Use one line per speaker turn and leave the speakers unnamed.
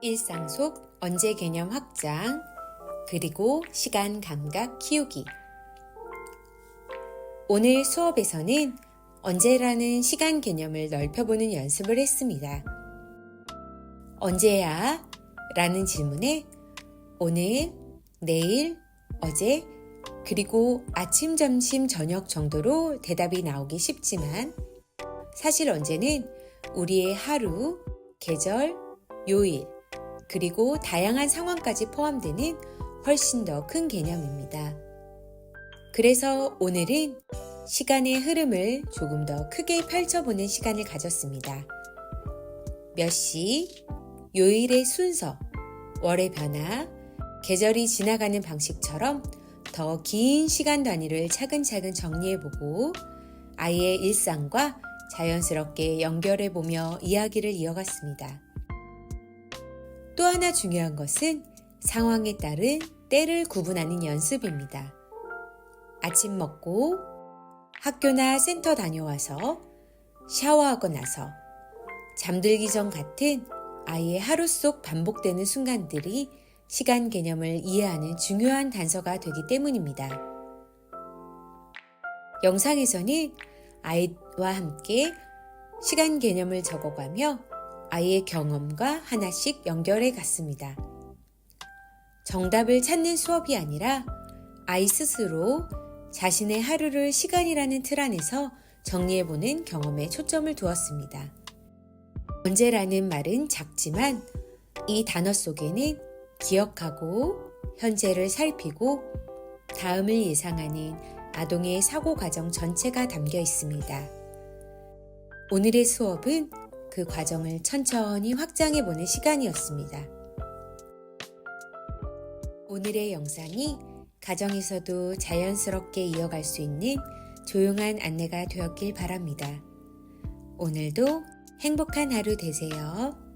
일상 속 언제 개념 확장, 그리고 시간 감각 키우기. 오늘 수업에서는 언제라는 시간 개념을 넓혀보는 연습을 했습니다. 언제야? 라는 질문에 오늘, 내일, 어제, 그리고 아침, 점심, 저녁 정도로 대답이 나오기 쉽지만 사실 언제는 우리의 하루, 계절, 요일, 그리고 다양한 상황까지 포함되는 훨씬 더 큰 개념입니다. 그래서 오늘은 시간의 흐름을 조금 더 크게 펼쳐보는 시간을 가졌습니다. 몇 시, 요일의 순서, 월의 변화, 계절이 지나가는 방식처럼 더 긴 시간 단위를 차근차근 정리해보고 아이의 일상과 자연스럽게 연결해보며 이야기를 이어갔습니다. 또 하나 중요한 것은 상황에 따른 때를 구분하는 연습입니다. 아침 먹고 학교나 센터 다녀와서 샤워하고 나서 잠들기 전 같은 아이의 하루 속 반복되는 순간들이 시간 개념을 이해하는 중요한 단서가 되기 때문입니다. 영상에서는 아이와 함께 시간 개념을 적어가며 아이의 경험과 하나씩 연결해 갔습니다. 정답을 찾는 수업이 아니라 아이 스스로 자신의 하루를 시간이라는 틀 안에서 정리해보는 경험에 초점을 두었습니다. 언제라는 말은 작지만 이 단어 속에는 기억하고 현재를 살피고 다음을 예상하는 아동의 사고 과정 전체가 담겨 있습니다. 오늘의 수업은 그 과정을 천천히 확장해 보는 시간이었습니다. 오늘의 영상이 가정에서도 자연스럽게 이어갈 수 있는 조용한 안내가 되었길 바랍니다. 오늘도 행복한 하루 되세요.